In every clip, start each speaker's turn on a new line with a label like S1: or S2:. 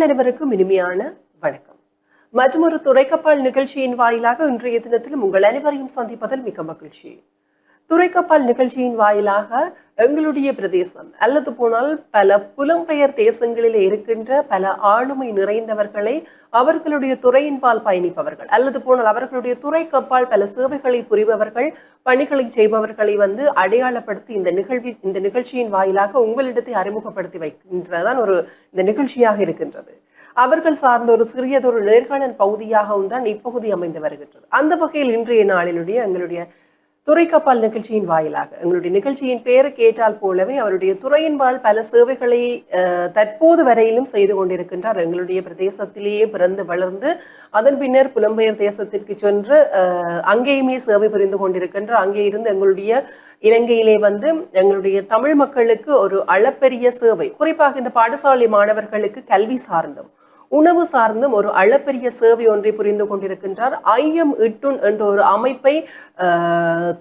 S1: நேர்கள் அனைவருக்கும் இனிமையான வணக்கம். மற்றொரு துறைக்கப்பால் நிகழ்ச்சியின் வாயிலாக இன்றைய தினத்திலும் உங்கள் அனைவரையும் சந்திப்பதில் மிக்க மகிழ்ச்சி. துறைக்கப்பால் நிகழ்ச்சியின் வாயிலாக எங்களுடைய பிரதேசம். அல்லது போனால் பல புலம்பெயர் தேசங்களில் இருக்கின்ற பல ஆளுமை நிறைந்தவர்களை அவர்களுடைய துறையின்பால் பயணிப்பவர்கள். அல்லது போனால் அவர்களுடைய துறைக்கப்பால் பல சேவைகளை புரிபவர்கள் பணிகளை செய்பவர்களை வந்து அடையாளப்படுத்தி இந்த நிகழ்வி இந்த நிகழ்ச்சியின் வாயிலாக உங்களிடத்தை அறிமுகப்படுத்தி வைக்கின்றதான் ஒரு இந்த நிகழ்ச்சியாக இருக்கின்றது. அவர்கள் சார்ந்த ஒரு சிறியதொரு நேர்காணல் பகுதியாகவும் தான் இப்பகுதி அமைந்து வருகின்றது. அந்த வகையில் இன்றைய நாளினுடைய எங்களுடைய துறைக்கப்பால் நிகழ்ச்சியின் வாயிலாக. எங்களுடைய நிகழ்ச்சியின் பேரு கேட்டால் போலவே அவருடைய துறையின்பால் பல சேவைகளை தற்போது வரையிலும் செய்து கொண்டிருக்கின்றார். எங்களுடைய பிரதேசத்திலேயே பிறந்து வளர்ந்து அதன் பின்னர் புலம்பெயர் தேசத்திற்கு சென்று அஹ், அங்கேயுமே சேவை புரிந்து கொண்டிருக்கின்றார். அங்கே இருந்து எங்களுடைய இலங்கையிலே வந்து எங்களுடைய தமிழ் மக்களுக்கு ஒரு அளப்பெரிய சேவை குறிப்பாக இந்த பாடசாலை மாணவர்களுக்கு கல்வி சார்ந்தும். உணவு சார்ந்தும் ஒரு அளப்பெரிய சேவை ஒன்றை புரிந்து கொண்டிருக்கின்றார். ஐயம் இட்டுன் என்ற ஒரு அமைப்பை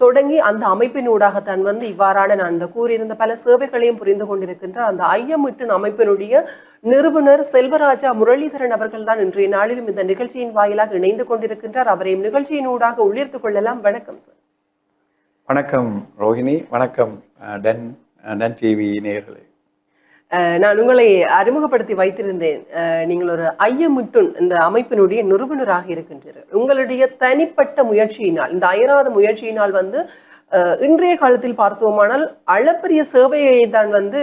S1: தொடங்கி அந்த அமைப்பினூடாக தான் வந்து இவ்வாறான நான் இந்த கூறியிருந்த பல சேவைகளையும் புரிந்து கொண்டிருக்கின்றார். அந்த ஐயம் இட்டுன் அமைப்பினுடைய நிறுவனர் செல்வராஜா முரளிதரன் அவர்கள் தான் இன்றைய நாளிலும் இந்த நிகழ்ச்சியின் வாயிலாக இணைந்து கொண்டிருக்கின்றார். அவரையும் நிகழ்ச்சியினூடாக உள்ளிர்த்துக் கொள்ளலாம். வணக்கம் சார்.
S2: வணக்கம் ரோஹிணி. வணக்கம் டென் டென் டிவி நேயர்களே.
S1: நான் உங்களை அறிமுகப்படுத்தி வைத்திருந்தேன். நீங்கள் ஒரு ஐயமுட்டுன் இந்த அமைப்பினுடைய நிறுவனராக இருக்கின்றீர்கள். உங்களுடைய தனிப்பட்ட முயற்சியினால் இந்த அயராத முயற்சியினால் வந்து இன்றைய காலத்தில் பார்த்தோமானால் அளப்பரிய சேவையை தான் வந்து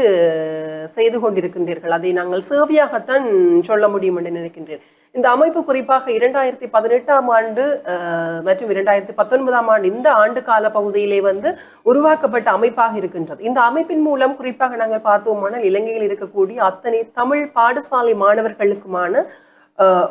S1: செய்து கொண்டிருக்கின்றீர்கள். அதை நாங்கள் சேவையாகத்தான் சொல்ல முடியும் என்று நினைக்கின்றேன். இந்த அமைப்பு குறிப்பாக இரண்டாயிரத்தி பதினெட்டாம் ஆண்டு அஹ், மற்றும் இரண்டாயிரத்தி பத்தொன்பதாம் ஆண்டு இந்த ஆண்டு கால பகுதியிலே வந்து உருவாக்கப்பட்ட அமைப்பாக இருக்கின்றது. இந்த அமைப்பின் மூலம் குறிப்பாக நாங்கள் பார்த்தோமானால் இலங்கையில் இருக்கக்கூடிய அத்தனை தமிழ் பாடசாலை மாணவர்களுக்குமான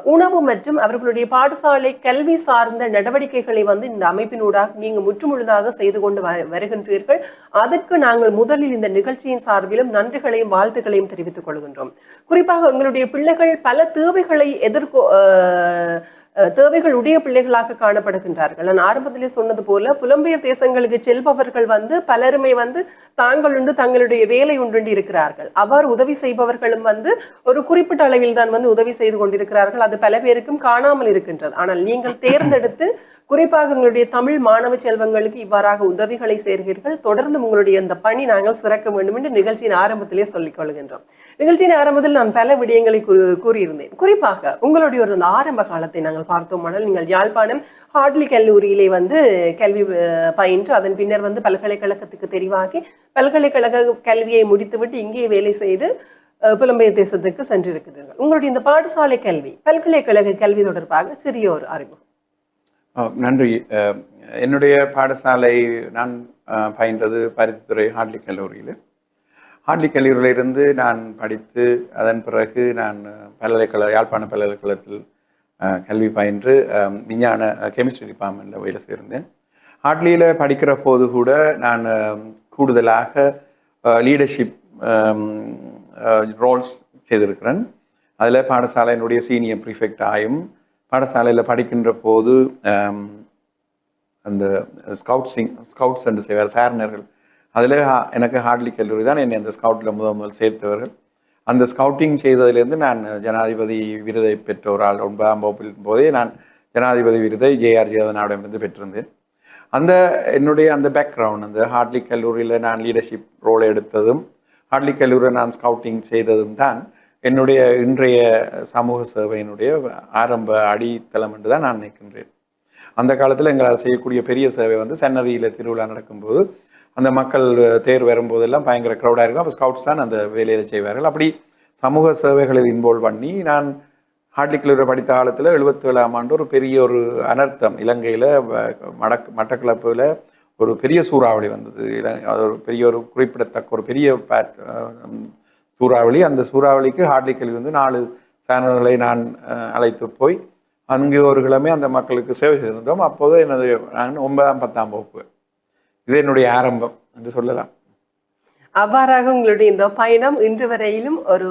S1: உணவு மற்றும் அவர்களுடைய பாடசாலை கல்வி சார்ந்த நடவடிக்கைகளை வந்து இந்த அமைப்பினூடாக நீங்க முற்றுமுழுதாக செய்து கொண்டு வ- வருகின்றீர்கள். அதற்கு நாங்கள் முதலில் இந்த நிகழ்ச்சியின் சார்பிலும் நன்றிகளையும் வாழ்த்துக்களையும் தெரிவித்துக் கொள்கின்றோம். குறிப்பாக எங்களுடைய பிள்ளைகள் பல தேவைகளை எதிர்கொ தேவைகள் உடைய பிள்ளைகளாக காணப்படுகின்றார்கள். நான் ஆரம்பத்திலே சொன்னது போல புலம்பெயர் தேசங்களுக்கு செல்பவர்கள் வந்து பலருமே வந்து தாங்கள் உண்டு தங்களுடைய வேலை உண்டு இருக்கிறார்கள். அவ்வாறு உதவி செய்பவர்களும் வந்து ஒரு குறிப்பிட்ட அளவில் தான் வந்து உதவி செய்து கொண்டிருக்கிறார்கள். அது பல பேருக்கும் காணாமல் இருக்கின்றது. ஆனால் நீங்கள் தேர்ந்தெடுத்து குறிப்பாக உங்களுடைய தமிழ் மாணவ செல்வங்களுக்கு இவ்வாறாக உதவிகளை சேர்கிறீர்கள். தொடர்ந்து உங்களுடைய இந்த பணி நாங்கள் சிறக்க வேண்டும் என்று நிகழ்ச்சியின் ஆரம்பத்திலே சொல்லிக் கொள்கின்றோம். நிகழ்ச்சியின் ஆரம்பத்தில் நான் பல விடயங்களை கூறியிருந்தேன். குறிப்பாக உங்களுடைய ஒரு இந்த ஆரம்ப காலத்தை நாங்கள் பார்த்தோமானால் நீங்கள் யாழ்ப்பாணம் ஹார்ட்லி கல்லூரியிலே வந்து கல்வி பயின்று அதன் பின்னர் வந்து பல்கலைக்கழகத்துக்கு தெரிவாகி பல்கலைக்கழக கல்வியை முடித்துவிட்டு இங்கே வேலை செய்து புலம்பெயர் தேசத்துக்கு சென்றிருக்கிறீர்கள். உங்களுடைய இந்த பாடசாலை கல்வி பல்கலைக்கழக கல்வி தொடர்பாக சிறிய ஒரு அறிமுகம்.
S2: நன்றி. என்னுடைய பாடசாலை நான் பயின்றது பருத்தித்துறை ஹார்ட்லி கல்லூரியில். ஹார்ட்லி கல்லூரியிலிருந்து நான் படித்து அதன் பிறகு நான் பல்கலைக்கழக யாழ்ப்பாண பல்கலைக்கழகத்தில் கல்வி பயின்று விஞ்ஞான கெமிஸ்ட்ரி டிபார்ட்மெண்ட்டில் வேலை சேர்ந்தேன். ஹார்ட்லியில் படிக்கிற போது கூட நான் கூடுதலாக லீடர்ஷிப் ரோல்ஸ் செய்திருக்கிறேன். அதில் பாடசாலையினுடைய சீனியர் ப்ரிஃபெக்ட் ஆயும் பாடசாலையில் படிக்கின்ற போது அந்த ஸ்கவுட்ஸிங் ஸ்கவுட்ஸ் என்று செய்வார் சாரணர்கள் அதில் எனக்கு ஹார்ட்லி கல்லூரி தான் என்னை அந்த ஸ்கவுட்டில் முதல் முதல் சேர்த்தவர்கள். அந்த ஸ்கவுட்டிங் செய்ததிலிருந்து நான் ஜனாதிபதி விருதை பெற்ற ஒரு ஆள் ஒன்பதாம் வகுப்பில் போதே நான் ஜனாதிபதி விருதை ஜேஆர் ஜெயதனாவிடமிருந்து பெற்றிருந்தேன். அந்த என்னுடைய அந்த பேக்ரவுண்ட் அந்த ஹார்ட்லி கல்லூரியில் நான் லீடர்ஷிப் ரோலை எடுத்ததும் ஹார்ட்லி கல்லூரியில் நான் ஸ்கவுட்டிங் செய்ததும் தான் என்னுடைய இன்றைய சமூக சேவையினுடைய ஆரம்ப அடித்தளம் என்று தான் நான் நினைக்கின்றேன். அந்த காலத்தில் எங்களால் செய்யக்கூடிய பெரிய சேவை வந்து சன்னதியில் திருவிழா நடக்கும்போது அந்த மக்கள் தேர் வரும்போதெல்லாம் பயங்கர க்ரௌடாக இருக்கும். அப்போ ஸ்கவுட்ஸ் தான் அந்த வேலையில் செய்வார்கள். அப்படி சமூக சேவைகளில் இன்வால்வ் பண்ணி நான் ஹார்ட்லி கல்லூரி படித்த காலத்தில் எழுபத்தேழாம் ஆண்டு ஒரு பெரிய ஒரு அனர்த்தம். இலங்கையில் மடக் மட்டக்களப்பில் ஒரு பெரிய சூறாவளி வந்தது. இல- அது ஒரு பெரிய ஒரு குறிப்பிடத்தக்க ஒரு பெரிய பேட் சூறாவளி அந்த சூறாவளிக்கு ஹார்ட்லி கல்வி வந்து நாலு சேனல்களை நான் அழைத்து போய் அங்கு ஒரு கிழமை அந்த மக்களுக்கு சேவை செய்திருந்தோம். அப்போது எனது நான் ஒன்பதாம் பத்தாம் வகுப்பு. இது என்னுடைய ஆரம்பம் என்று சொல்லலாம்.
S1: அவ்வாறாக உங்களுடைய இந்த பயணம் இன்று வரையிலும் ஒரு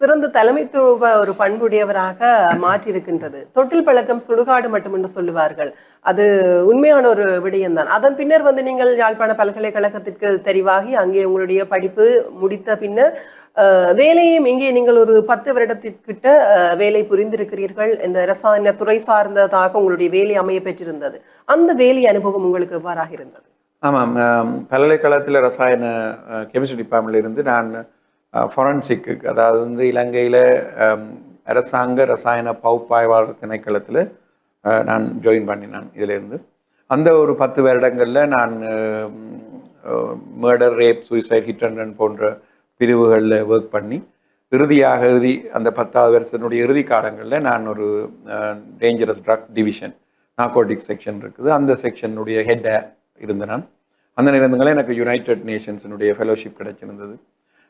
S1: சிறந்த தலைமைத்துவ ஒரு பண்புடையவராக மாற்றியிருக்கின்றது. தொட்டில் பழக்கம் சுடுகாடு மட்டும் என்று சொல்லுவார்கள். அது உண்மையான ஒரு விடயம்தான். அதன் பின்னர் வந்து நீங்கள் யாழ்ப்பாண பல்கலைக்கழகத்திற்கு தெரிவாகி அங்கே உங்களுடைய படிப்பு முடித்த பின்னர் வேலையும் இங்கே நீங்கள் ஒரு பத்து வருடத்திற்கிட்ட வேலை புரிந்திருக்கிறீர்கள். இந்த ரசாயன துறை சார்ந்ததாக உங்களுடைய வேலை அமைய பெற்றிருந்தது. அந்த வேலை அனுபவம் உங்களுக்கு எவ்வாறாக இருந்தது?
S2: ஆமாம். பல்கலைக்கழகத்தில் ரசாயன கெமிஸ்ட்ரி டிபார்ட்மெண்ட்ல இருந்து நான் ஃபொரன்சிக்கு அதாவது வந்து இலங்கையில் அரசாங்க ரசாயன பகுப்பாய்வாளர் திணைக்களத்தில் நான் ஜாயின் பண்ணினான் இதிலிருந்து. அந்த ஒரு பத்து வருடங்களில் நான் murder rape suicide hit and run போன்ற பிரிவுகளில் ஒர்க் பண்ணி இறுதியாக இறுதி அந்த பத்தாவது வருஷத்தினுடைய இறுதி காலங்களில் நான் ஒரு dangerous drug division narcotic section இருக்குது. அந்த செக்ஷனுடைய ஹெட்டாக இருந்த நான். அந்த நேரங்களில் எனக்கு யுனைடெட் நேஷன்ஸினுடைய ஃபெலோஷிப் கிடைச்சிருந்தது.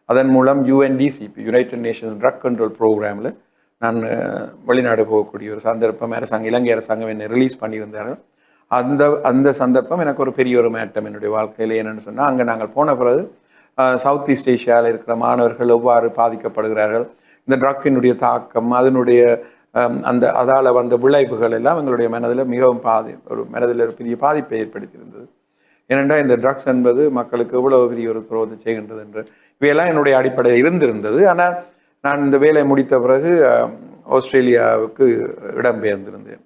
S2: அதன் மூலம் UNDCP United Nations drug control ப்ரோக்ராமில் நான் வெளிநாடு போகக்கூடிய ஒரு சந்தர்ப்பம் அரசாங்கம் இலங்கை அரசாங்கம் என்னை ரிலீஸ் பண்ணியிருந்தார்கள். அந்த அந்த சந்தர்ப்பம் எனக்கு ஒரு பெரிய ஒரு மேட்டம் என்னுடைய வாழ்க்கையில் என்னென்னு சொன்னால் அங்கே நாங்கள் போன பிறகு சவுத் ஈஸ்ட் ஏஷியாவில் இருக்கிற மாணவர்கள் எவ்வாறு பாதிக்கப்படுகிறார்கள்? இந்த ட்ரக்கினுடைய தாக்கம் அதனுடைய அந்த அதால் வந்த விளைவுகள் எல்லாம் எங்களுடைய மனதில் மிகவும் பாதி ஒரு மனதில் ஒரு பெரிய பாதிப்பை ஏற்படுத்தியிருந்தது. ஏனென்றால் இந்த ட்ரக்ஸ் என்பது மக்களுக்கு எவ்வளவு பெரிய ஒரு துரோகத்தை செய்கின்றது என்று இவையெல்லாம் என்னுடைய அடிப்படையில் இருந்திருந்தது. ஆனால் நான் இந்த வேலையை முடித்த பிறகு ஆஸ்திரேலியாவுக்கு இடம்பெயர்ந்திருந்தேன்.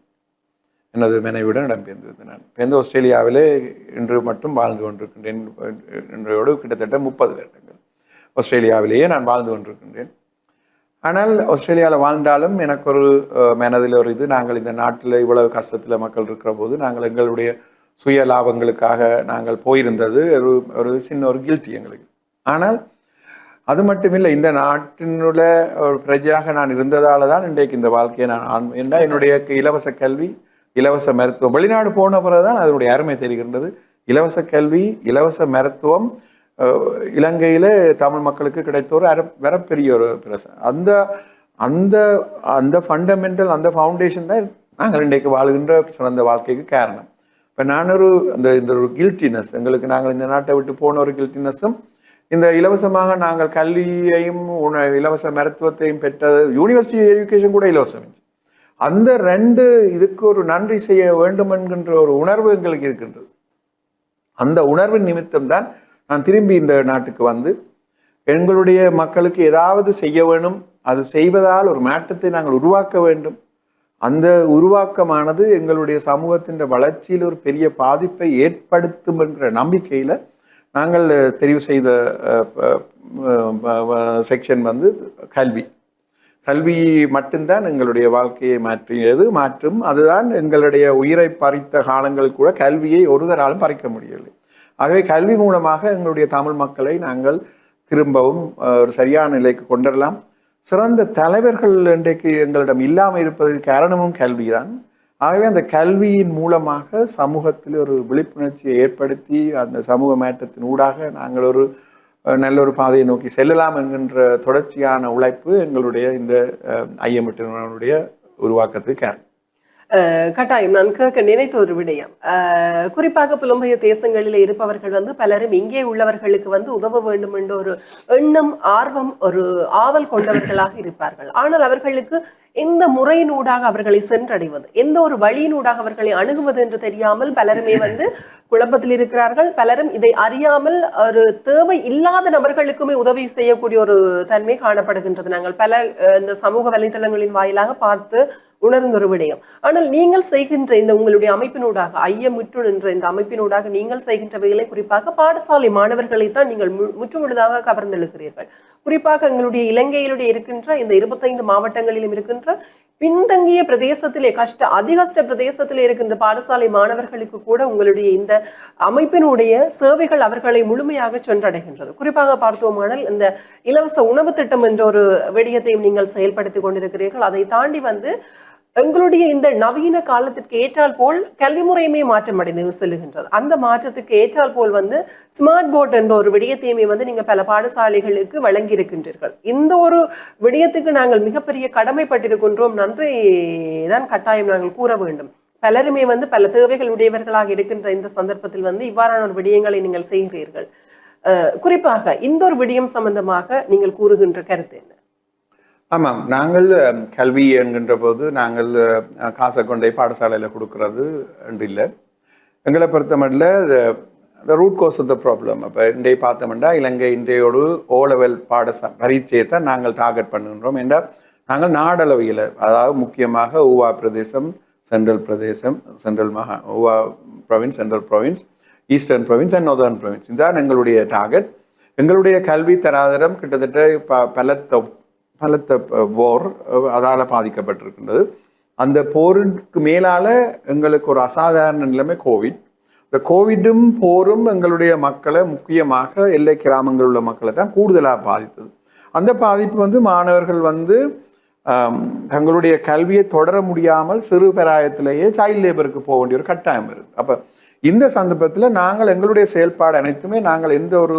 S2: எனது மனைவியுடன் இடம்பெயர்ந்திருந்தேன் நான். பெயர்ந்து ஆஸ்திரேலியாவிலே இன்று மட்டும் வாழ்ந்து கொண்டிருக்கின்றேன். என்றோடு கிட்டத்தட்ட முப்பது வருடங்கள். ஆஸ்திரேலியாவிலேயே நான் வாழ்ந்து கொண்டிருக்கின்றேன். ஆனால் ஆஸ்திரேலியாவில் வாழ்ந்தாலும் எனக்கு ஒரு மனதில் ஒரு இது நாங்கள் இந்த நாட்டில் இவ்வளவு கஷ்டத்தில் மக்கள் இருக்கிற போது நாங்கள் எங்களுடைய சுய லாபங்களுக்காக நாங்கள் போயிருந்தது. ஒரு ஒரு சின்ன ஒரு கில்ட்டி எங்களுக்கு. ஆனால் அது மட்டுமில்லை இந்த நாட்டினுள்ள ஒரு பிரஜையாக நான் இருந்ததால் தான் இன்றைக்கு இந்த வாழ்க்கையை நான் ஆண்- என்னுடைய இலவச கல்வி இலவச மருத்துவம். வெளிநாடு போன பிறகு தான் அதனுடைய அருமை தெரிகின்றது. இலவச கல்வி இலவச மருத்துவம் இலங்கையில் தமிழ் மக்களுக்கு கிடைத்த ஒரு அர வரப்பெரிய ஒரு பிரச அந்த அந்த அந்த ஃபண்டமெண்டல் அந்த ஃபவுண்டேஷன் தான் நாங்கள் இன்றைக்கு வாழ்கின்ற சிறந்த வாழ்க்கைக்கு காரணம். இப்போ நான் ஒரு அந்த இந்த ஒரு கில்ட்டினஸ் எங்களுக்கு நாங்கள் இந்த நாட்டை விட்டு போன ஒரு கில்ட்டினஸும் இந்த இலவசமாக நாங்கள் கல்வியையும் உண இலவச மருத்துவத்தையும் பெற்றது யூனிவர்சிட்டி எஜுகேஷன் கூட இலவசம். அந்த ரெண்டு இதுக்கு ஒரு நன்றி செய்ய வேண்டும் என்கின்ற ஒரு உணர்வு எங்களுக்கு இருக்கின்றது. அந்த உணர்வின் நிமித்தம் தான் நான் திரும்பி இந்த நாட்டுக்கு வந்து எங்களுடைய மக்களுக்கு ஏதாவது செய்ய வேணும் அது செய்வதால் ஒரு மாற்றத்தை நாங்கள் உருவாக்க வேண்டும். அந்த உருவாக்கமானது எங்களுடைய சமூகத்தின் வளர்ச்சியில் ஒரு பெரிய பாதிப்பை ஏற்படுத்தும் என்ற நம்பிக்கையில் நாங்கள் தெரிவு செய்த செக்ஷன் வந்து கல்வி. கல்வி மட்டும்தான் எங்களுடைய வாழ்க்கையை மாற்றியது மாற்றும். அதுதான் எங்களுடைய உயிரை பறித்த காலங்கள் கூட கல்வியை ஒருதராலும் பறிக்க முடியவில்லை. ஆகவே கல்வி மூலமாக எங்களுடைய தமிழ் மக்களை நாங்கள் திரும்பவும் ஒரு சரியான நிலைக்கு கொண்டுடலாம் சிறந்த தலைவர்கள் இன்றைக்கு எங்களிடம் இல்லாமல் இருப்பதற்கு காரணமும் கல்விதான். ஆகவே அந்த கல்வியின் மூலமாக சமூகத்தில் ஒரு விழிப்புணர்ச்சியை ஏற்படுத்தி அந்த சமூக மாற்றத்தின் ஊடாக நாங்கள் ஒரு நல்ல ஒரு பாதையை நோக்கி செல்லலாம் என்கின்ற தொடர்ச்சியான உழைப்பு எங்களுடைய இந்த ஐஎம்எட்டினுடைய உருவாக்கத்துக்கு
S1: கட்டாயம் நான் கேட்க நினைத்த ஒரு விடயம். குறிப்பாக புலம்பெயர் தேசங்களில் இருப்பவர்கள் வந்து பலரும் இங்கே உள்ளவர்களுக்கு வந்து உதவ வேண்டும் என்ற ஒரு எண்ணம் ஆர்வம் ஒரு ஆவல் கொண்டவர்களாக இருப்பார்கள். ஆனால் அவர்களுக்கு எந்த முறையினூடாக அவர்களை சென்றடைவது எந்த ஒரு வழியினூடாக அவர்களை அணுகுவது என்று தெரியாமல் பலருமே வந்து குழப்பத்தில் இருக்கிறார்கள். பலரும் இதை அறியாமல் ஒரு தேவை இல்லாத நபர்களுக்குமே உதவி செய்யக்கூடிய ஒரு தன்மை காணப்படுகின்றது. நாங்கள் பல இந்த சமூக வலைதளங்களின் வாயிலாக பார்த்து உணர்ந்த ஒரு விடயம். ஆனால் நீங்கள் செய்கின்ற இந்த உங்களுடைய அமைப்பினூடாக ஐயமுற்று என்ற இந்த அமைப்பினூடாக நீங்கள் செய்கின்றவைகளை குறிப்பாக பாடசாலை மாணவர்களை தான் நீங்கள் மு- முற்றுமுழுதாக கவர்ந்தெழுக்கிறீர்கள் குறிப்பாக எங்களுடைய இலங்கையிலுடைய இருக்கின்ற இந்த இருபத்தைந்து மாவட்டங்களிலும் இருக்கின்ற பின்தங்கிய பிரதேசத்திலே கஷ்ட அதிகஷ்ட பிரதேசத்திலே இருக்கின்ற பாடசாலை மாணவர்களுக்கு கூட உங்களுடைய இந்த அமைப்பினுடைய சேவைகள் அவர்களை முழுமையாக சென்றடைகின்றது. குறிப்பாக பார்த்தோமானால் இந்த இலவச உணவு திட்டம் என்ற ஒரு விடயத்தையும் நீங்கள் செயல்படுத்தி கொண்டிருக்கிறீர்கள். அதை தாண்டி வந்து எங்களுடைய இந்த நவீன காலத்திற்கு ஏற்றால் போல் கல்வி முறையுமே மாற்றம் அடைந்து செல்லுகின்றது. அந்த மாற்றத்துக்கு ஏற்றால் போல் வந்து ஸ்மார்ட் போர்ட் என்ற ஒரு விடயத்தையுமே வந்து நீங்க பல பாடசாலைகளுக்கு வழங்கி இருக்கின்றீர்கள் இந்த ஒரு விடயத்துக்கு நாங்கள் மிகப்பெரிய கடமைப்பட்டிருக்கின்றோம். நன்றி தான் கட்டாயம் நாங்கள் கூற வேண்டும். பலருமே வந்து பல தேவைகள் உடையவர்களாக இருக்கின்ற இந்த சந்தர்ப்பத்தில் வந்து இவ்வாறான ஒரு விடயங்களை நீங்கள் செய்கிறீர்கள். குறிப்பாக இந்த ஒரு விடயம் சம்பந்தமாக நீங்கள் கூறுகின்ற கருத்து என்ன?
S2: ஆமாம் நாங்கள் கல்வி என்கின்ற போது நாங்கள் காசை கொண்டே பாடசாலையில் கொடுக்கறது என்று இல்லை. எங்களை பொறுத்தமட்டில் இந்த ரூட் கோஸ் த ப்ராப்ளம் அப்போ இன்றைய பார்த்தோம்னா இலங்கை இன்றையோடு ஓ லெவல் பாடசா பரீட்சையை தான் நாங்கள் டார்கெட் பண்ணுகின்றோம் என்றால் நாங்கள் நாடளவையில் அதாவது முக்கியமாக ஊவா பிரதேசம் சென்ட்ரல் பிரதேசம் சென்ட்ரல் மகா Uva province central province eastern province and northern province இதுதான் எங்களுடைய டார்கெட் எங்களுடைய கல்வி தராதரம் கிட்டத்தட்ட ப பல பலத்த போர் அதால் பாதிக்கப்பட்டிருக்கின்றது. அந்த போருக்கு மேலால எங்களுக்கு ஒரு அசாதாரண நிலைமை கோவிட் இந்த கோவிடும் போரும் எங்களுடைய மக்களை முக்கியமாக எல்லை கிராமங்களில் உள்ள மக்களை தான் கூடுதலாக பாதித்தது. அந்த பாதிப்பு வந்து மாணவர்கள் வந்து தங்களுடைய கல்வியை தொடர முடியாமல் சிறு பிராயத்திலேயே சைல்ட் லேபருக்கு போக வேண்டிய ஒரு கட்டாயம் இருக்குது அப்போ இந்த சந்தர்ப்பத்தில் நாங்கள் எங்களுடைய செயல்பாடு அனைத்துமே நாங்கள் எந்த ஒரு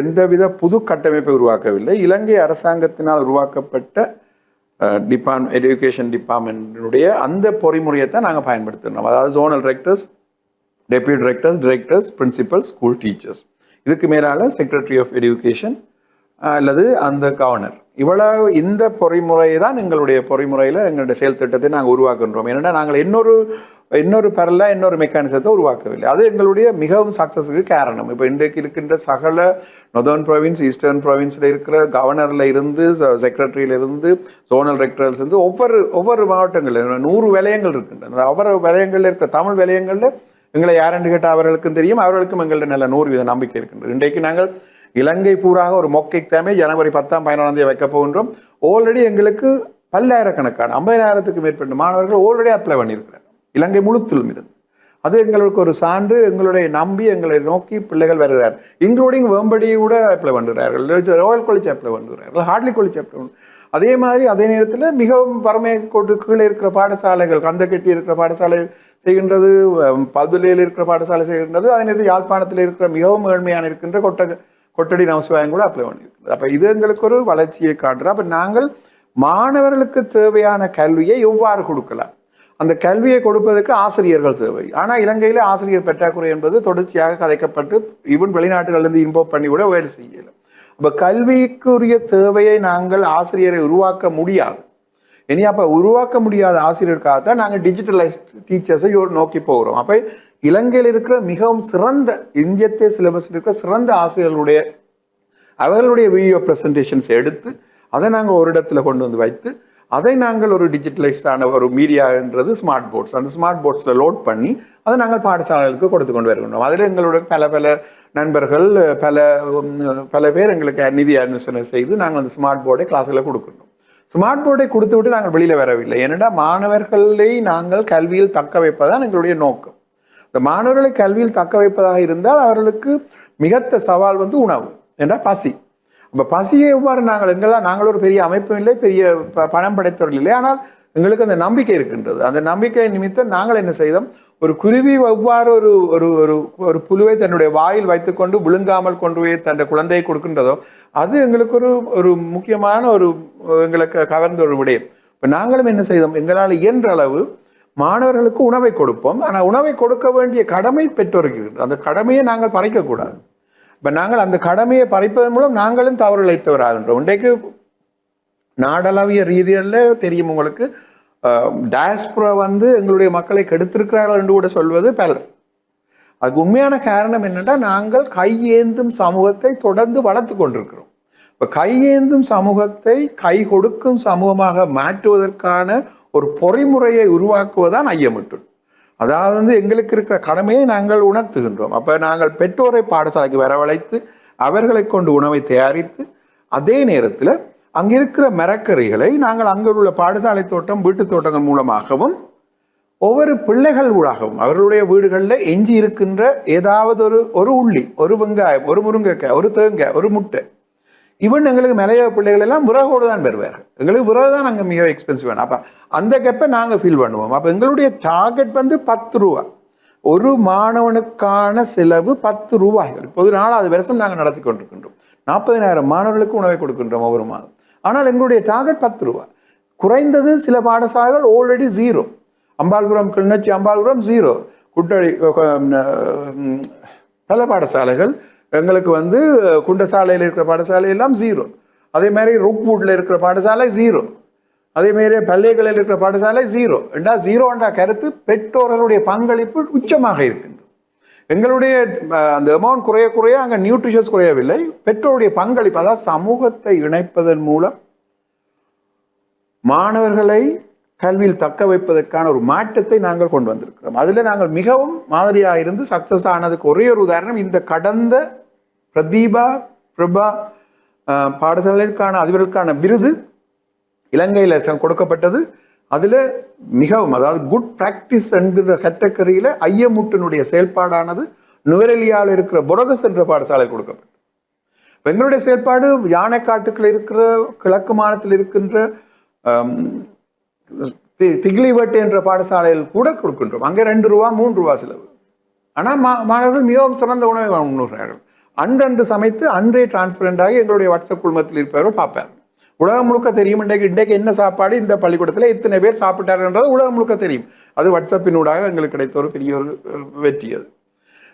S2: எந்தவித புது கட்டமைப்பை உருவாக்கவில்லை. இலங்கை அரசாங்கத்தினால் உருவாக்கப்பட்ட டிபார்ட் எஜுகேஷன் டிபார்ட்மெண்ட்டினுடைய அந்த பொறிமுறையை தான் நாங்கள் பயன்படுத்துகிறோம். அதாவது zonal directors deputy directors directors principal school teachers இதுக்கு மேலால் செக்ரட்டரி ஆஃப் எஜுகேஷன் அல்லது அந்த கவர்னர் இவ்வளவு இந்த பொறிமுறை தான் எங்களுடைய பொறிமுறையில் எங்களுடைய செயல் திட்டத்தை நாங்கள் உருவாக்குன்றோம் ஏன்னா நாங்கள் இன்னொரு இன்னொரு பரல இன்னொரு மெக்கானிசத்தை உருவாக்கவில்லை. அது எங்களுடைய மிகவும் சக்ஸஸுக்கு காரணம். இப்போ இன்றைக்கு இருக்கின்ற சகல நொதர்ன் ப்ரொவின்ஸ் ஈஸ்டர்ன் ப்ரொவின்ஸில் இருக்கிற கவர்னரில் இருந்து செக்ரட்டரியிலிருந்து சோனல் ரெக்டர்ஸ் இருந்து ஒவ்வொரு ஒவ்வொரு மாவட்டங்களில் நூறு விலையங்கள் இருக்கின்றன. அந்த ஒவ்வொரு விலையங்களில் இருக்கிற தமிழ் விலையங்களில் எங்களை யாரென்று கேட்டால் அவர்களுக்கும் தெரியும். அவர்களுக்கும் எங்கள்ட்ட நல்ல நூறு வீத நம்பிக்கை இருக்கின்றது. இன்றைக்கு நாங்கள் இலங்கை பூராக ஒரு மொக்கை எக்ஸாமை ஜனவரி பத்தாம் பதினொன்றாம் தேதி வைக்க போகின்றோம். ஆல்ரெடி எங்களுக்கு பல்லாயிரக்கணக்கான ஐம்பதாயிரத்துக்கு மேற்பட்ட மாணவர்கள் ஆல்ரெடி அப்ளை பண்ணியிருக்கிறார் இலங்கை முழுத்திலும் இருந்து அது எங்களுக்கு ஒரு சான்று எங்களுடைய நம்பி எங்களை நோக்கி பிள்ளைகள் வருகிறார். இன்க்ளூடிங் வேம்படி கூட அப்ளை பண்ணுறார்கள் ராயல் காலேஜ் அப்ளை பண்ணுறார்கள் ஹார்ட்லி காலேஜ் அப்ளை பண்ணு அதே மாதிரி அதே நேரத்தில் மிகவும் வறுமை கோட்டு கீழே இருக்கிற பாடசாலைகள் கந்த கட்டி இருக்கிற பாடசாலை செய்கின்றது பதுலையில் இருக்கிற பாடசாலை செய்கின்றது அதே நேரத்தில் யாழ்ப்பாணத்தில் இருக்கிற மிகவும் ஏழ்மையான இருக்கின்ற கொட்ட கொட்டடி நமசிவாயம் கூட அப்ளை பண்ணியிருக்கிறது. அப்போ இது எங்களுக்கு ஒரு வளர்ச்சியை காட்டுறோம் அப்போ நாங்கள் மாணவர்களுக்கு தேவையான கல்வியை எவ்வாறு கொடுக்கலாம்? அந்த கல்வியை கொடுப்பதற்கு ஆசிரியர்கள் தேவை. ஆனால் இலங்கையில் ஆசிரியர் பற்றாக்குறை என்பது தொடர்ச்சியாக கதைக்கப்பட்டு ஈவன் வெளிநாட்டுகளிலிருந்து இம்போர்ட் பண்ணி கூட வேலை செய்யல. அப்போ கல்விக்குரிய தேவையை நாங்கள் ஆசிரியரை உருவாக்க முடியாது. இனி அப்போ உருவாக்க முடியாத ஆசிரியருக்காக தான் நாங்கள் டிஜிட்டலைஸ்ட் டீச்சர்ஸை நோக்கி போகிறோம் அப்போ இலங்கையில் இருக்கிற மிகவும் சிறந்த இந்தியத்தே சிலபஸ் இருக்கிற சிறந்த ஆசிரியர்களுடைய அவர்களுடைய வீடியோ ப்ரெசன்டேஷன்ஸ் எடுத்து அதை நாங்கள் ஒரு இடத்துல கொண்டு வந்து வைத்து அதை நாங்கள் ஒரு டிஜிட்டலைஸ்டான ஒரு மீடியான்றது ஸ்மார்ட் போர்ட்ஸ். அந்த ஸ்மார்ட் போர்ட்ஸில் லோட் பண்ணி அதை நாங்கள் பாடசாலைகளுக்கு கொடுத்து கொண்டு வருகின்றோம். அதில் எங்களோட பல பல நண்பர்கள் பல பல பேர் எங்களுக்கு நிதி அனுசரணை செய்து நாங்கள் அந்த ஸ்மார்ட் போர்டை கிளாஸில் கொடுக்கணும் ஸ்மார்ட் போர்டை கொடுத்து விட்டு நாங்கள் வெளியில் வரவில்லை. ஏனென்றா மாணவர்களை நாங்கள் கல்வியில் தக்க வைப்பதான் எங்களுடைய நோக்கம். இந்த மாணவர்களை கல்வியில் தக்க வைப்பதாக இருந்தால் அவர்களுக்கு மிகத்த சவால் வந்து உணவு என்றால் பசி. இப்போ பசியை எவ்வாறு நாங்கள் எங்கெல்லாம் நாங்கள் ஒரு பெரிய அமைப்பும் இல்லை பெரிய ப- பணம் படைத்தவர்கள் இல்லை. ஆனால் எங்களுக்கு அந்த நம்பிக்கை இருக்கின்றது. அந்த நம்பிக்கை நிமித்தம் நாங்கள் என்ன செய்தோம்? ஒரு குருவி எவ்வாறு ஒரு ஒரு ஒரு ஒரு புழுவை தன்னுடைய வாயில் வைத்துக்கொண்டு விழுங்காமல் கொண்டு போய் தன் குழந்தையை கொடுக்கின்றதோ அது எங்களுக்கு ஒரு ஒரு முக்கியமான ஒரு எங்களுக்கு கவர்ந்த ஒரு விடயம். இப்போ நாங்களும் என்ன செய்தோம்? எங்களால் இயன்ற அளவு மாணவர்களுக்கு உணவை கொடுப்போம். ஆனால் உணவை கொடுக்க வேண்டிய கடமை பெற்றோருக்கு அந்த கடமையை நாங்கள் பறைக்கக்கூடாது. இப்போ நாங்கள் அந்த கடமையை பறிப்பதன் மூலம் நாங்களும் தவறு இழைத்தவராகின்றோம் இன்றைக்கு நாடளாவிய ரீதியில் தெரியும் உங்களுக்கு டயஸ்புரா வந்து எங்களுடைய மக்களை கெடுத்திருக்கிறார்கள் என்று கூட சொல்வது பலர். அதுக்கு உண்மையான காரணம் என்னென்னா நாங்கள் கையேந்தும் சமூகத்தை தொடர்ந்து வளர்த்து கொண்டிருக்கிறோம். இப்போ கையேந்தும் சமூகத்தை கை கொடுக்கும் சமூகமாக மாற்றுவதற்கான ஒரு பொறிமுறையை உருவாக்குவதான் ஐயமிட்டு அதாவது வந்து எங்களுக்கு இருக்கிற கடமையை நாங்கள் உணர்த்துகின்றோம். அப்போ நாங்கள் பெற்றோரை பாடசாலைக்கு வரவழைத்து அவர்களை கொண்டு உணவை தயாரித்து அதே நேரத்தில் அங்கே இருக்கிற மரக்கறிகளை நாங்கள் அங்கே உள்ள பாடசாலை தோட்டம் வீட்டு தோட்டங்கள் மூலமாகவும் ஒவ்வொரு பிள்ளைகள் ஊடாகவும் அவர்களுடைய வீடுகளில் எஞ்சி இருக்கின்ற ஏதாவது ஒரு ஒரு உள்ளி ஒரு வெங்காயம் ஒரு முருங்கைக்காய் ஒரு தேங்காய் ஒரு முட்டை. ஈவன் எங்களுக்கு மலைய பிள்ளைகள் எல்லாம் விறகோடு தான் பெறுவார் எங்களுக்கு விறகு தான் அங்கே மிக எக்ஸ்பென்சிவ் வேணும் அப்போ அந்த கேப்பை நாங்கள் ஃபீல் பண்ணுவோம். அப்போ எங்களுடைய டார்கெட் வந்து பத்து ரூபா. ஒரு மாணவனுக்கான செலவு பத்து ரூபாய்கள். இப்போது நாலாவது வருஷம் நாங்கள் நடத்தி கொண்டிருக்கின்றோம். நாற்பதினாயிரம் மாணவர்களுக்கு உணவை கொடுக்கின்றோம் ஒவ்வொரு மாதம். ஆனால் எங்களுடைய டார்கெட் பத்து ரூபா. குறைந்தது சில பாடசாலைகள் already zero Ambalpuram Kilinochchi Ambalpuram zero குட்டடி பல பாடசாலைகள் எங்களுக்கு வந்து குண்டசாலையில் இருக்கிற பாடசாலை எல்லாம் ஜீரோ அதே மாதிரி ருக்வுட்ல இருக்கிற பாடசாலை ஜீரோ அதே பள்ளிகளில் இருக்கிற பாடசாலை ஜீரோ என்றா ஜீரோன்ற கருத்து பெற்றோர்களுடைய பங்களிப்பு உச்சமாக இருக்கின்றது. எங்களுடைய அந்த அமௌண்ட் குறைய குறைய அங்கே நியூட்ரிஷன்ஸ் குறையவில்லை. பெற்றோருடைய பங்களிப்பு அதாவது சமூகத்தை இணைப்பதன் மூலம் மாணவர்களை கல்வியில் தக்க வைப்பதற்கான ஒரு மாற்றத்தை நாங்கள் கொண்டு வந்திருக்கிறோம். அதில் நாங்கள் மிகவும் மாதிரியாக இருந்து சக்ஸஸ் ஆனதுக்கு ஒரே ஒரு உதாரணம் இந்த கடந்த பிரதீபா பிரபா பாடசாலைக்கான அதிபர்களுக்கான விருது இலங்கையில் கொடுக்கப்பட்டது. அதில் மிகவும் அதாவது குட் ப்ராக்டிஸ் என்கிற கேட்டகரியில் ஐயமுட்டனுடைய செயல்பாடானது நுவரெலியாவில் இருக்கிற புரகஸ் என்ற பாடசாலை கொடுக்கப்பட்டது. எங்களுடைய செயல்பாடு யானைக்காட்டுக்குள்ள இருக்கிற கிழக்கு மாநிலத்தில் இருக்கின்ற தி- திகிலிவட்டு என்ற பாடசாலையில் கூட கொடுக்கின்றோம். அங்கே ரெண்டு ரூபா மூன்று ரூபா செலவு. ஆனால் மா மாணவர்கள் மிகவும் சிறந்த உணவை உண்ணுகிறார்கள். அன்றன்று சமைத்து அன்றே டிரான்ஸ்பரண்டாகி எங்களுடைய வாட்ஸ்அப் குழுமத்தில் இருப்பவர்கள் பார்ப்பார்கள் உலகம் முழுக்க தெரியும். இன்றைக்கு இன்றைக்கு என்ன சாப்பாடு? இந்த பள்ளிக்கூடத்தில் இத்தனை பேர் சாப்பிட்டாருன்றது உலகம் முழுக்க தெரியும். அது வாட்ஸ்அப்பினூடாக எங்களுக்கு கிடைத்த ஒரு பெரிய ஒரு வெற்றி அது.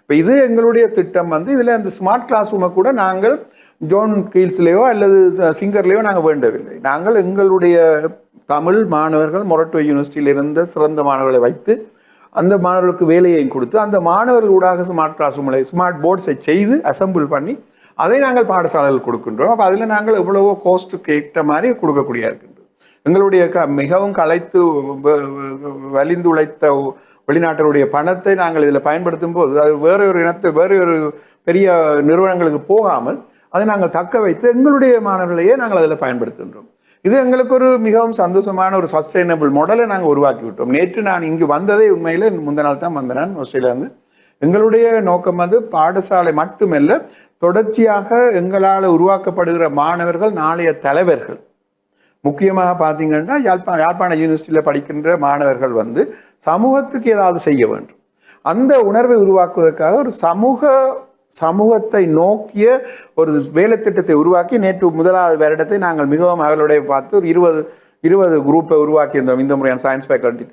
S2: இப்போ இது எங்களுடைய திட்டம் வந்து இதில் அந்த ஸ்மார்ட் கிளாஸ் ரூமை கூட நாங்கள் ஜோன் கீல்ஸ்லேயோ அல்லது சிங்கர்லேயோ நாங்கள் வேண்டவில்லை. நாங்கள் எங்களுடைய தமிழ் மாணவர்கள் மொரட்டோ யூனிவர்சிட்டியில் இருந்த சிறந்த மாணவர்களை வைத்து அந்த மாணவர்களுக்கு வேலையையும் கொடுத்து அந்த மாணவர்கள் ஊடாக ஸ்மார்ட் கிளாஸ் ரூம்களை ஸ்மார்ட் போர்ட்ஸை செய்து அசம்பிள் பண்ணி அதை நாங்கள் பாடசாலைகள் கொடுக்கின்றோம். அப்போ அதில் நாங்கள் எவ்வளவோ கோஸ்ட் கேட்ட மாதிரி கொடுக்கக்கூடிய இருக்கின்றோம் எங்களுடைய க மிகவும் களைத்து வலிந்து உழைத்த வெளிநாட்டருடைய பணத்தை நாங்கள் இதில் பயன்படுத்தும் போது அது வேற ஒரு இனத்தை வேறு ஒரு பெரிய நிறுவனங்களுக்கு போகாமல் அதை நாங்கள் தக்க வைத்து எங்களுடைய மாணவர்களையே நாங்கள் அதில் பயன்படுத்துகின்றோம். இது எங்களுக்கு ஒரு மிகவும் சந்தோஷமான ஒரு சஸ்டைனபிள் மாடலை நாங்கள் உருவாக்கி விட்டோம் நேற்று நான் இங்கு வந்ததே உண்மையில் முந்த நாள் தான் வந்தேன் ஆஸ்திரேலியாந்து எங்களுடைய நோக்கம் வந்து பாடசாலை மட்டுமல்ல தொடர்ச்சியாக எங்களால் உருவாக்கப்படுகிற மாணவர்கள் நாளைய தலைவர்கள். முக்கியமாக பார்த்தீங்கன்னா யாழ்ப்பா யாழ்ப்பாண யூனிவர்சிட்டியில் படிக்கின்ற மாணவர்கள் வந்து சமூகத்துக்கு ஏதாவது செய்ய வேண்டும். அந்த உணர்வை உருவாக்குவதற்காக ஒரு சமூக சமூகத்தை நோக்கிய ஒரு வேலைத்திட்டத்தை உருவாக்கி நேற்று முதலாவது வருடத்தை நாங்கள் மிகவும் அவர்களுடைய பார்த்து ஒரு இருபது இருபது குரூப்பை உருவாக்கியிருந்தோம் இந்த முறையான சயின்ஸ் ஃபேக்கல்ட்டி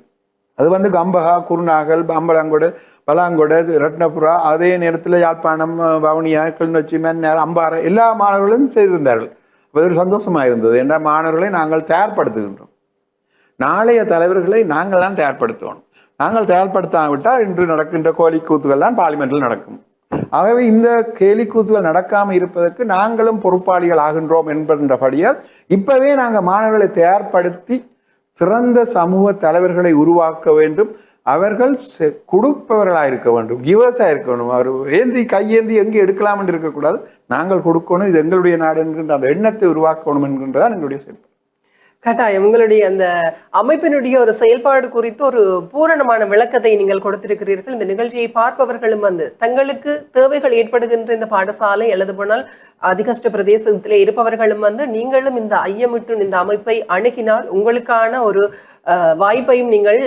S2: அது வந்து கம்பகா குருநாகல் அம்பலங்கொடு பலாங்கொடை ரத்னபுரா அதே நேரத்தில் யாழ்ப்பாணம் வவுனியா கிளிநொச்சி மன்னார் அம்பாறை எல்லா மாணவர்களும் செய்திருந்தார்கள். அது ஒரு சந்தோஷமாக இருந்தது. என்ற மாணவர்களை நாங்கள் தயார்படுத்துகின்றோம். நாளைய தலைவர்களை நாங்கள் தான் தயார்படுத்துவோம் நாங்கள் தயார்படுத்தாவிட்டால் இன்று நடக்கின்ற கோழி கூத்துகள் தான் பார்லிமெண்டில் நடக்கும். ஆகவே இந்த கேலி கூத்துகள் நடக்காமல் இருப்பதற்கு நாங்களும் பொறுப்பாளிகள் ஆகின்றோம் என்பதபடியால் இப்பவே நாங்கள் மாணவர்களை தயார்படுத்தி சிறந்த சமூக தலைவர்களை உருவாக்க வேண்டும். அவர்கள் கொடுப்பவர்களாக இருக்க வேண்டும். கிவர்ஸாக இருக்க வேண்டும். அவர் ஏந்தி கையேந்தி எங்கே எடுக்கலாம் என்று இருக்கக்கூடாது. நாங்கள் கொடுக்கணும். இது எங்களுடைய நாடு என்கின்ற அந்த எண்ணத்தை உருவாக்கணும் என்கின்றதான் எங்களுடைய செயல்பாடு.
S1: கட்டாயம். உங்களுடைய அந்த அமைப்பினுடைய ஒரு செயல்பாடு குறித்து ஒரு பூரணமான விளக்கத்தை நீங்கள் கொடுத்திருக்கிறீர்கள். இந்த நிகழ்ச்சியை பார்ப்பவர்களும் வந்து தங்களுக்கு தேவைகள் ஏற்படுகின்ற இந்த பாடசாலை அல்லது போனால் அதிகஷ்ட பிரதேசத்திலே இருப்பவர்களும் வந்து நீங்களும் இந்த ஐயமிட்டு இந்த அமைப்பை அணுகினால் உங்களுக்கான ஒரு வாய்ப்பையும் நீங்கள்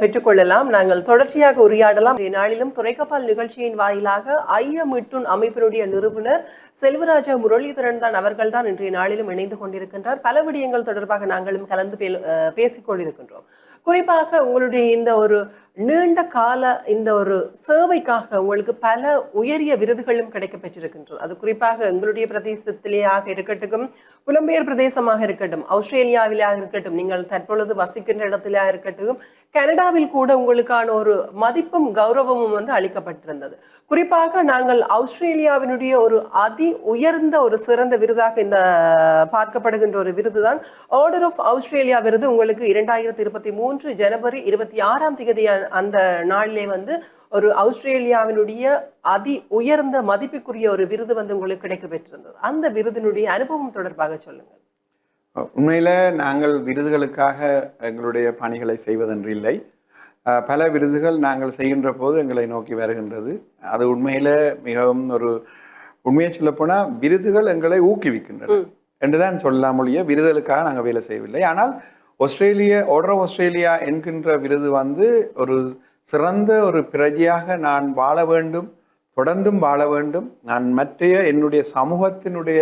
S1: பெற்றுக்கொள்ளலாம். நாங்கள் தொடர்ச்சியாக உரையாடலாம். நாளிலும் துறைக்கப்பால் நிகழ்ச்சியின் வாயிலாக ஐயமிட்டுன் அமைப்பினுடைய நிறுவனர் செல்வராஜா முரளிதரன் தான் அவர்கள் தான் இன்றைய நாளிலும் இணைந்து கொண்டிருக்கின்றார். பல விடயங்கள் தொடர்பாக நாங்களும் கலந்து பேல்- பேசிக் கொண்டிருக்கின்றோம். குறிப்பாக உங்களுடைய இந்த ஒரு நீண்ட கால இந்த ஒரு சேவைக்காக உங்களுக்கு பல உயரிய விருதுகளும் கிடைக்க பெற்றிருக்கின்றது அது குறிப்பாக எங்களுடைய பிரதேசத்திலேயாக இருக்கட்டும் புலம்பெயர் பிரதேசமாக இருக்கட்டும் ஆஸ்திரேலியாவிலாக இருக்கட்டும் நீங்கள் தற்பொழுது வசிக்கின்ற இடத்திலாக இருக்கட்டும் கனடாவில் கூட உங்களுக்கான ஒரு மதிப்பும் கௌரவமும் வந்து அளிக்கப்பட்டிருந்தது. குறிப்பாக நாங்கள் ஆஸ்திரேலியாவினுடைய ஒரு அதி உயர்ந்த ஒரு சிறந்த விருதாக இந்த பார்க்கப்படுகின்ற ஒரு விருது தான் ஆர்டர் ஆஃப் ஆஸ்திரேலியா விருது. உங்களுக்கு இரண்டாயிரத்தி இருபத்தி மூன்று ஜனவரி இருபத்தி ஆறாம் தேதி அந்த நாளிலே வந்து ஒரு ஆஸ்திரேலியாவினுடைய அதி உயர்ந்த மதிப்புக்குரிய ஒரு விருது வந்து உங்களுக்கு கிடைக்க பெற்றிருந்தது அந்த விருதினுடைய அனுபவம் தொடர்பாக சொல்லுங்கள்.
S2: உண்மையில நாங்கள் விருதுகளுக்காக எங்களுடைய பணிகளை செய்வதென்று இல்லை. பல விருதுகள் நாங்கள் செய்கின்ற போது எங்களை நோக்கி வருகின்றது. அது உண்மையில மிகவும் ஒரு உண்மையை சொல்லப்போனா விருதுகள் எங்களை ஊக்குவிக்கின்றன. என்றுதான் சொல்லலாம் ஒழிய விருதுகளுக்காக நாங்கள் வேலை செய்யவில்லை. ஆனால் ஆஸ்திரேலிய ஆஃப் ஆஸ்திரேலியா என்கின்ற விருது வந்து ஒரு சிறந்த ஒரு பிரஜையாக நான் வாழ வேண்டும் தொடர்ந்தும் வாழ வேண்டும். நான் மற்றைய என்னுடைய சமூகத்தினுடைய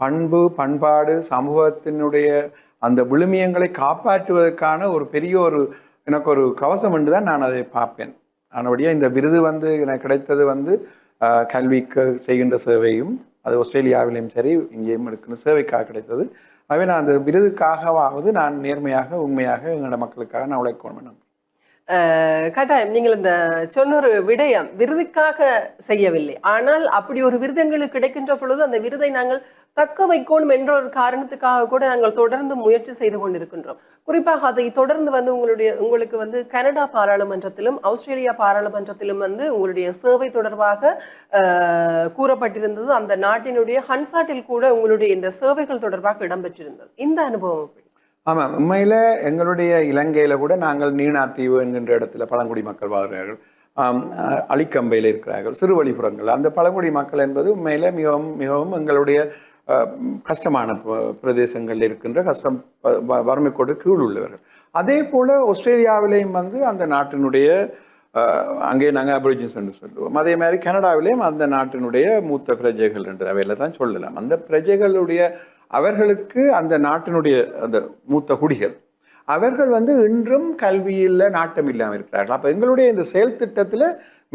S2: பண்பு பண்பாடு சமூகத்தினுடைய அந்த விழுமியங்களை காப்பாற்றுவதற்கான ஒரு பெரிய ஒரு எனக்கு ஒரு கவசம் என்று தான் நான் அதை பார்ப்பேன். ஆனபடியாக இந்த விருது வந்து எனக்கு கிடைத்தது வந்து கல்விக்கு செய்கின்ற சேவையும் அது ஆஸ்திரேலியாவிலையும் சரி இங்கேயும் இருக்கிற சேவைக்காக கிடைத்தது. ஆகவே நான் அந்த விருதுக்காகவாவது நான் நேர்மையாக உண்மையாக எங்களோட மக்களுக்காக நான் உழைக்கணும்
S1: அஹ், கட்டாயம். நீங்கள் இந்த சொன்ன ஒரு விடயம் விருதுக்காக செய்யவில்லை. ஆனால் அப்படி ஒரு விருதங்களுக்கு கிடைக்கின்ற பொழுது அந்த விருதை நாங்கள் தக்க வைக்கணும் என்ற ஒரு காரணத்துக்காக கூட நாங்கள் தொடர்ந்து முயற்சி செய்து கொண்டிருக்கின்றோம். குறிப்பாக அதை தொடர்ந்து வந்து உங்களுடைய உங்களுக்கு வந்து கனடா பாராளுமன்றத்திலும் ஆஸ்திரேலியா பாராளுமன்றத்திலும் வந்து உங்களுடைய சேவை தொடர்பாக கூறப்பட்டிருந்தது. அந்த நாட்டினுடைய ஹன்சாட்டில் கூட உங்களுடைய இந்த சேவைகள் தொடர்பாக இடம்பெற்றிருந்தது. இந்த அனுபவம் எப்படி?
S2: ஆமாம் உண்மையில் எங்களுடைய இலங்கையில் கூட நாங்கள் நீனாத்தீவு என்கின்ற இடத்துல பழங்குடி மக்கள் வாழ்கிறார்கள். அலிக்கம்பையில் இருக்கிறார்கள் சிறுவழிபுறங்கள் அந்த பழங்குடி மக்கள் என்பது உண்மையில் மிகவும் மிகவும் எங்களுடைய கஷ்டமான ப- பிரதேசங்களில் இருக்கின்ற கஷ்டம் வ- வ- வறுமை கீழ் உள்ளவர்கள். அதே போல் ஆஸ்திரேலியாவிலேயும் வந்து அந்த நாட்டினுடைய அங்கே நாங்கள் அபிரிஜின்ஸ் என்று சொல்லுவோம். அதே மாதிரி கனடாவிலேயும் அந்த நாட்டினுடைய மூத்த பிரஜைகள் என்று அவையில தான் சொல்லலாம். அந்த பிரஜைகளுடைய அவர்களுக்கு அந்த நாட்டினுடைய அந்த மூத்த குடிகள் அவர்கள் வந்து இன்றும் கல்வியில் நாட்டம் இல்லாமல் இருக்கிறார்கள். அப்போ எங்களுடைய இந்த செயல் திட்டத்தில்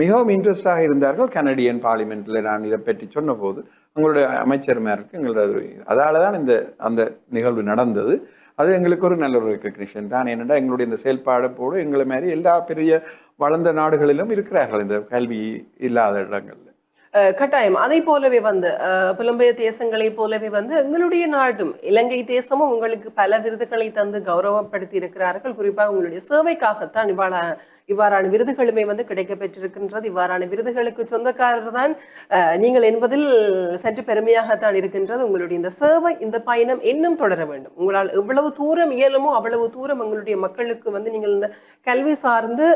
S2: மிகவும் இன்ட்ரெஸ்டாக இருந்தார்கள் கனடியன் பார்லிமெண்ட்டில் நான் இதை பற்றி சொன்னபோது உங்களுடைய அமைச்சர்மாருக்கு எங்களோட அதால தான் இந்த அந்த நிகழ்வு நடந்தது. அது எங்களுக்கு ஒரு நல்ல ஒரு ரெக்கக்னிஷன் தான். என்னென்னா எங்களுடைய இந்த செயல்பாடு போடு எங்களை மாதிரி எல்லா பெரிய வளர்ந்த நாடுகளிலும் இருக்கிறார்கள் இந்த கல்வி இல்லாத
S1: இடங்கள். கட்டாயம். அதை போலவே வந்து புலம்பெயர் தேசங்களை போலவே வந்து எங்களுடைய நாடும் இலங்கை தேசமும் உங்களுக்கு பல விருதுகளை தந்து கௌரவப்படுத்தி இருக்கிறார்கள் குறிப்பாக உங்களுடைய சேவைக்காகத்தான் இவ்வாறு இவ்வாறான விருதுகளுமே வந்து கிடைக்க பெற்றிருக்கின்றது இவ்வாறான விருதுகளுக்கு சொந்தக்காரர் தான் நீங்கள் என்பதில் சற்று பெருமையாகத்தான் இருக்கின்றது. உங்களுடைய இந்த சேவை இந்த பயணம் இன்னும் தொடர வேண்டும். உங்களால் எவ்வளவு தூரம் இயலுமோ அவ்வளவு தூரம் உங்களுடைய மக்களுக்கு வந்து நீங்கள் இந்த கல்வி சார்ந்து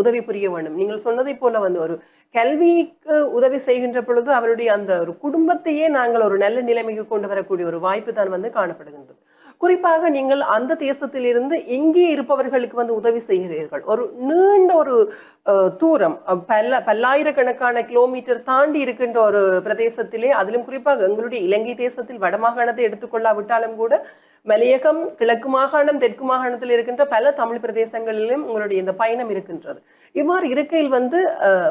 S1: உதவி புரிய வேண்டும். நீங்கள் சொன்னதை போல வந்து ஒரு கல்விக்கு உதவி செய்கின்ற பொழுது அவருடைய அந்த ஒரு குடும்பத்தையே நாங்கள் ஒரு நல்ல நிலைமைக்கு கொண்டு வரக்கூடிய ஒரு வாய்ப்பு தான் வந்து காணப்படுகின்றது. குறிப்பாக நீங்கள் அந்த தேசத்திலிருந்து இங்கே இருப்பவர்களுக்கு வந்து உதவி செய்கிறீர்கள். ஒரு நீண்ட ஒரு அஹ், தூரம் பல்ல பல்லாயிரக்கணக்கான கிலோமீட்டர் தாண்டி இருக்கின்ற ஒரு பிரதேசத்திலே அதிலும் குறிப்பாக எங்களுடைய இலங்கை தேசத்தில் வடமாகாணத்தை எடுத்துக்கொள்ளாவிட்டாலும் கூட மலையகம் கிழக்கு மாகாணம் தெற்கு மாகாணத்தில் இருக்கின்ற பல தமிழ் பிரதேசங்களிலும் உங்களுடைய இந்த பயணம் இருக்கின்றது. இவ்வாறு இருக்கையில் வந்து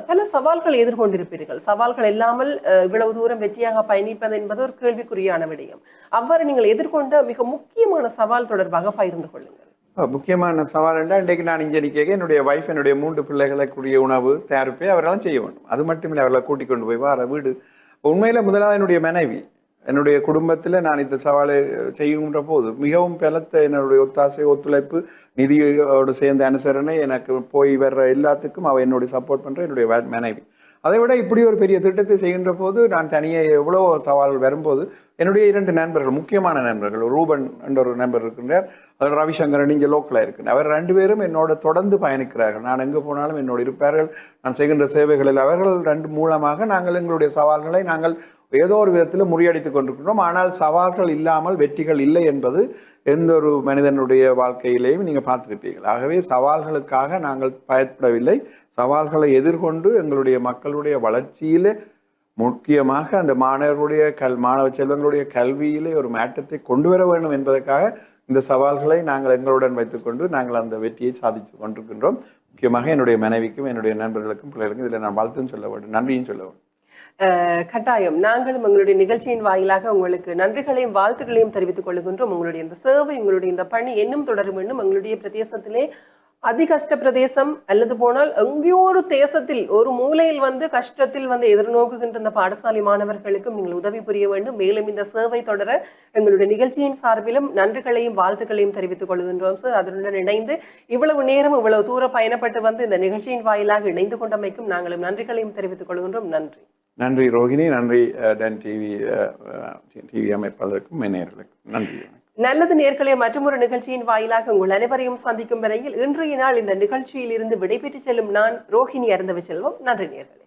S1: பல சவால்கள் எதிர்கொண்டிருப்பீர்கள். சவால்கள் இல்லாமல் இவ்வளவு தூரம் வெற்றியாக பயணிப்பது என்பது ஒரு கேள்விக்குறியான விடயம். அவ்வாறு நீங்கள் எதிர்கொண்ட மிக முக்கியமான சவால் தொடர்பாக பகிர்ந்து கொள்ளுங்கள்.
S2: முக்கியமான சவால் என்ற இன்றைக்கு நான் இங்கே நிற்க என்னுடைய வைஃப் என்னுடைய மூன்று பிள்ளைகளுக்குரிய உணவு தயாரிப்பை அவரெல்லாம் செய்ய வேண்டும். அது மட்டும் இல்லை அவர்களை கூட்டிக் கொண்டு போய் வார வீடு. உண்மையில முதலாவது என்னுடைய மனைவி. என்னுடைய குடும்பத்தில் நான் இந்த சவாலை செய்கின்ற போது மிகவும் பலத்த என்னுடைய ஒத்தாசை ஒத்துழைப்பு நிதியோடு சேர்ந்த அனுசரணை எனக்கு போய் வர்ற எல்லாத்துக்கும் அவள் என்னுடைய சப்போர்ட் பண்ணுற என்னுடைய மனைவி. அதை விட இப்படி ஒரு பெரிய திட்டத்தை செய்கின்ற போது நான் தனியே எவ்வளோ சவால்கள் வரும்போது என்னுடைய இரண்டு நண்பர்கள் முக்கியமான நண்பர்கள் ரூபன் என்ற ஒரு நண்பர் இருக்கின்றார். அவர் ரவிசங்கரன் இங்கே லோக்கலாக இருக்கின்றார். அவர் ரெண்டு பேரும் என்னோட தொடர்ந்து பயணிக்கிறார்கள். நான் எங்கே போனாலும் என்னோடு இருப்பார்கள். நான் செய்கின்ற சேவைகளில் அவர்கள் ரெண்டு மூலமாக நாங்கள் எங்களுடைய சவால்களை நாங்கள் ஏதோ ஒரு விதத்தில் முறியடித்துக் கொண்டிருக்கிறோம். ஆனால் சவால்கள் இல்லாமல் வெற்றிகள் இல்லை என்பது எந்த ஒரு மனிதனுடைய வாழ்க்கையிலேயும் நீங்கள் பார்த்துருப்பீர்கள். ஆகவே சவால்களுக்காக நாங்கள் பயப்படவில்லை. சவால்களை எதிர்கொண்டு எங்களுடைய மக்களுடைய வளர்ச்சியிலே முக்கியமாக அந்த மாணவர்களுடைய கல் மாணவ செல்வங்களுடைய கல்வியிலே ஒரு மாற்றத்தை கொண்டு வர வேண்டும் என்பதற்காக இந்த சவால்களை நாங்கள் எங்களுடன் வைத்துக்கொண்டு நாங்கள் அந்த வெற்றியை சாதித்து கொண்டிருக்கின்றோம். முக்கியமாக என்னுடைய மனைவிக்கும் என்னுடைய நண்பர்களுக்கும் பிள்ளைகளுக்கும் இதில் நான் வாழ்த்தும் சொல்ல வேண்டும் நன்றியும் சொல்ல வேண்டும்.
S1: கட்டாயம். நாங்களும் உங்களுடைய நிகழ்ச்சியின் வாயிலாக உங்களுக்கு நன்றிகளையும் வாழ்த்துக்களையும் தெரிவித்துக் கொள்கின்றோம். உங்களுடைய இந்த சேவை உங்களுடைய இந்த பணி இன்னும் தொடரும் என்னும் உங்களுடைய பிரதேசத்திலே அதிகஷ்ட பிரதேசம் அல்லது போனால் எங்கேயோ ஒரு தேசத்தில் ஒரு மூலையில் வந்து கஷ்டத்தில் வந்து எதிர்நோக்குகின்ற இந்த பாடசாலை மாணவர்களுக்கும் நீங்கள் உதவி புரிய வேண்டும். மேலும் இந்த சேவை தொடர எங்களுடைய நிகழ்ச்சியின் சார்பிலும் நன்றிகளையும் வாழ்த்துக்களையும் தெரிவித்துக் கொள்கின்றோம் சார். அதனுடன் இணைந்து இவ்வளவு நேரம் இவ்வளவு தூரம் பயணப்பட்டு வந்து இந்த நிகழ்ச்சியின் வாயிலாக இணைந்து கொண்டமைக்கும் நாங்களும் நன்றிகளையும் தெரிவித்துக் கொள்கின்றோம். நன்றி.
S2: நன்றி ரோஹிணி நன்றி டென் டன் டிவி டிவி அமைப்பாளருக்கும் நேர்களுக்கும் நன்றி
S1: நல்லது நேர்களே மற்றொரு நிகழ்ச்சியின் வாயிலாக உங்கள் அனைவரையும் சந்திக்கும் வரையில் இன்றைய நாள் இந்த நிகழ்ச்சியில் இருந்து விடைபெற்று செல்லும் நான் ரோஹிணி அருந்தவ செல்வம். நன்றி நேர்களே.